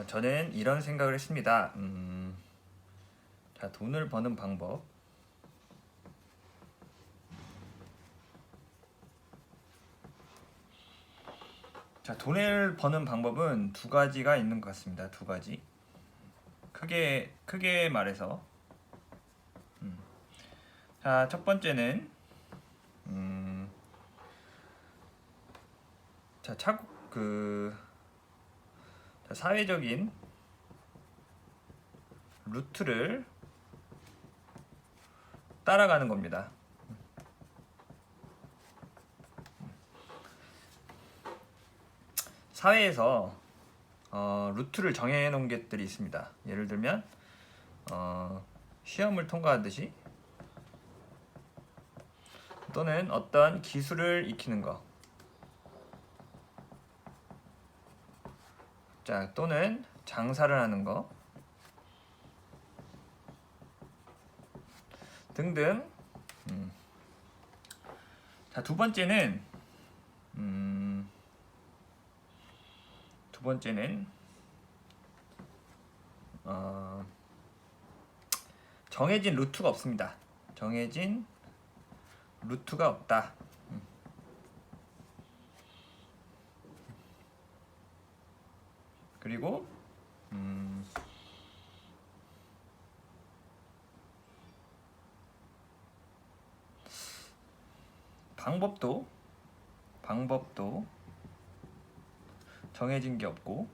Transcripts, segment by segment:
아, 저는 이런 생각을 했습니다. 음, 자, 돈을 버는 방법. 자, 돈을 버는 방법은 두 가지가 있는 것 같습니다. 두 가지. 크게 크게 말해서, 음. 자, 첫 번째는 음, 자, 차고 그 자, 사회적인 루트를 따라가는 겁니다. 사회에서 어, 루트를 정해 놓은 것들이 있습니다. 예를 들면 어, 시험을 통과하듯이 또는 어떤 기술을 익히는 거. 자, 또는 장사를 하는 거. 등등. 음. 자, 두 번째는 음, 두 번째는 어, 정해진 루트가 없습니다. 정해진 루트가 없다. 그리고 음, 방법도 방법도 정해진 게 없고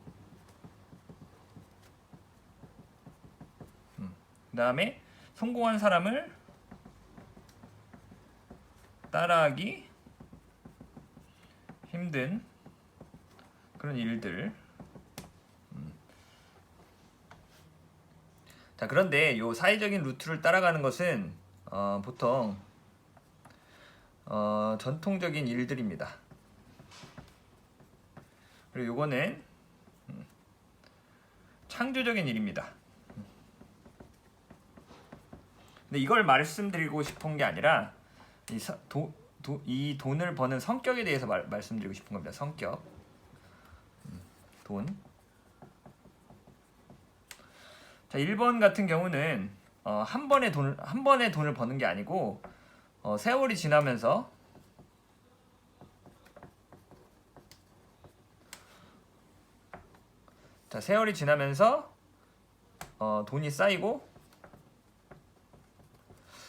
음, 그 다음에 성공한 사람을 따라하기 힘든 그런 일들. 자 그런데 요 사회적인 루트를 따라가는 것은 어, 보통 어, 전통적인 일들입니다. 그리고 요거는 음, 창조적인 일입니다. 근데 이걸 말씀드리고 싶은 게 아니라 이, 서, 도, 도, 이 돈을 버는 성격에 대해서 말, 말씀드리고 싶은 겁니다. 성격. 음, 돈. 자, 1번 같은 경우는 어, 한 번에 돈을 한 번에 돈을 버는 게 아니고 어, 세월이 지나면서 자, 세월이 지나면서 어, 돈이 쌓이고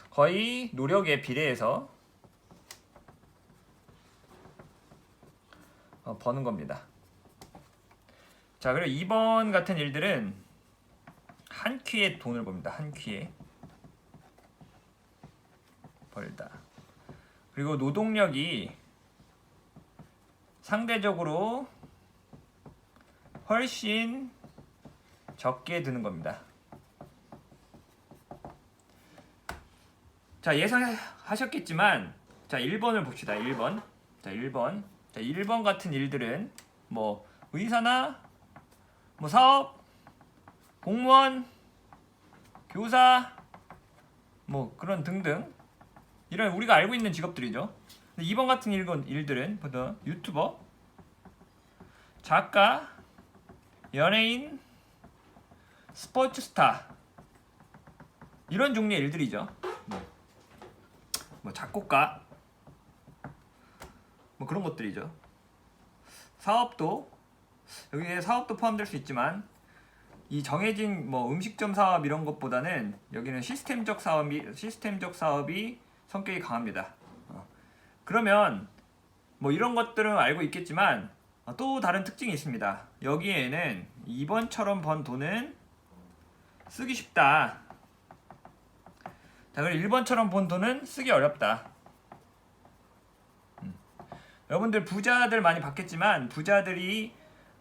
거의 노력에 비례해서 어, 버는 겁니다. 자, 그리고 2번 같은 일들은 한 퀴에 돈을 법니다. 한 퀴에 벌다. 그리고 노동력이 상대적으로 훨씬 적게 드는 겁니다. 자, 예상하셨겠지만 자, 1번을 봅시다. 1번. 자, 1번. 자, 1번 같은 일들은 뭐 의사나 뭐 사업, 공무원, 교사 뭐 그런 등등 이런 우리가 알고 있는 직업들이죠. 근데 2번 같은 일들은 보통 유튜버, 작가, 연예인, 스포츠 스타 이런 종류의 일들이죠. 뭐, 뭐 작곡가 뭐 그런 것들이죠. 사업도 여기에 사업도 포함될 수 있지만 이 정해진 뭐 음식점 사업 이런 것보다는 여기는 시스템적 사업이 시스템적 사업이 성격이 강합니다. 어. 그러면 뭐 이런 것들은 알고 있겠지만 어, 또 다른 특징이 있습니다. 여기에는 이번처럼 번 돈은 쓰기 쉽다. 자, 그리고 1번처럼 번 돈은 쓰기 어렵다. 음. 여러분들 부자들 많이 봤겠지만 부자들이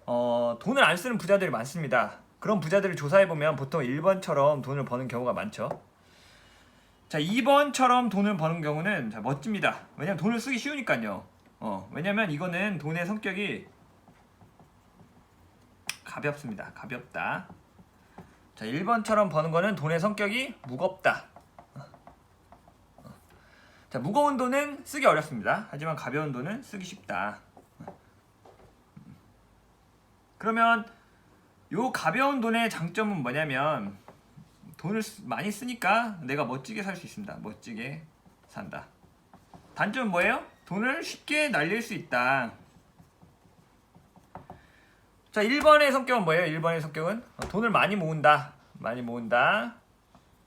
어, 돈을 안 쓰는 부자들이 많습니다. 그런 부자들을 조사해 보면 보통 1번처럼 돈을 버는 경우가 많죠. 자, 2번처럼 돈을 버는 경우는 자, 멋집니다. 왜냐면 돈을 쓰기 쉬우니까요. 어, 왜냐면 이거는 돈의 성격이 가볍습니다. 가볍다. 자, 1번처럼 버는 거는 돈의 성격이 무겁다. 어. 자, 무거운 돈은 쓰기 어렵습니다. 하지만 가벼운 돈은 쓰기 쉽다. 그러면 요 가벼운 돈의 장점은 뭐냐면 돈을 쓰- 많이 쓰니까 내가 멋지게 살 수 있습니다. 멋지게 산다. 단점은 뭐예요? 돈을 쉽게 날릴 수 있다. 자, 1번의 성격은 뭐예요? 1번의 성격은 어, 돈을 많이 모은다. 많이 모은다.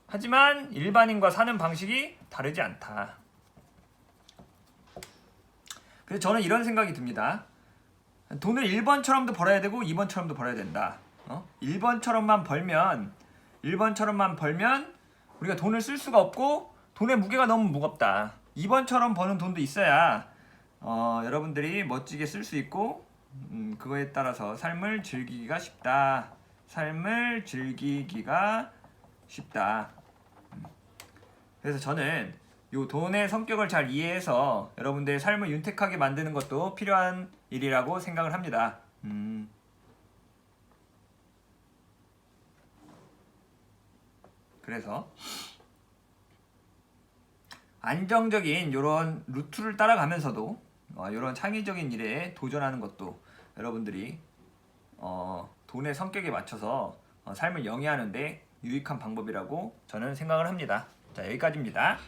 하지만 일반인과 사는 방식이 다르지 않다. 그래서 저는 이런 생각이 듭니다. 돈을 1번처럼도 벌어야 되고 2번처럼도 벌어야 된다. 어? 1번처럼만 벌면 1번처럼만 벌면 우리가 돈을 쓸 수가 없고 돈의 무게가 너무 무겁다. 2번처럼 버는 돈도 있어야 어, 여러분들이 멋지게 쓸 수 있고 음, 그거에 따라서 삶을 즐기기가 쉽다. 삶을 즐기기가 쉽다. 음. 그래서 저는 요 돈의 성격을 잘 이해해서 여러분들의 삶을 윤택하게 만드는 것도 필요한 일이라고 생각을 합니다. 음. 그래서 안정적인 이런 루트를 따라가면서도 이런 창의적인 일에 도전하는 것도 여러분들이 어, 돈의 성격에 맞춰서 어, 삶을 영위하는데 유익한 방법이라고 저는 생각을 합니다. 자 여기까지입니다.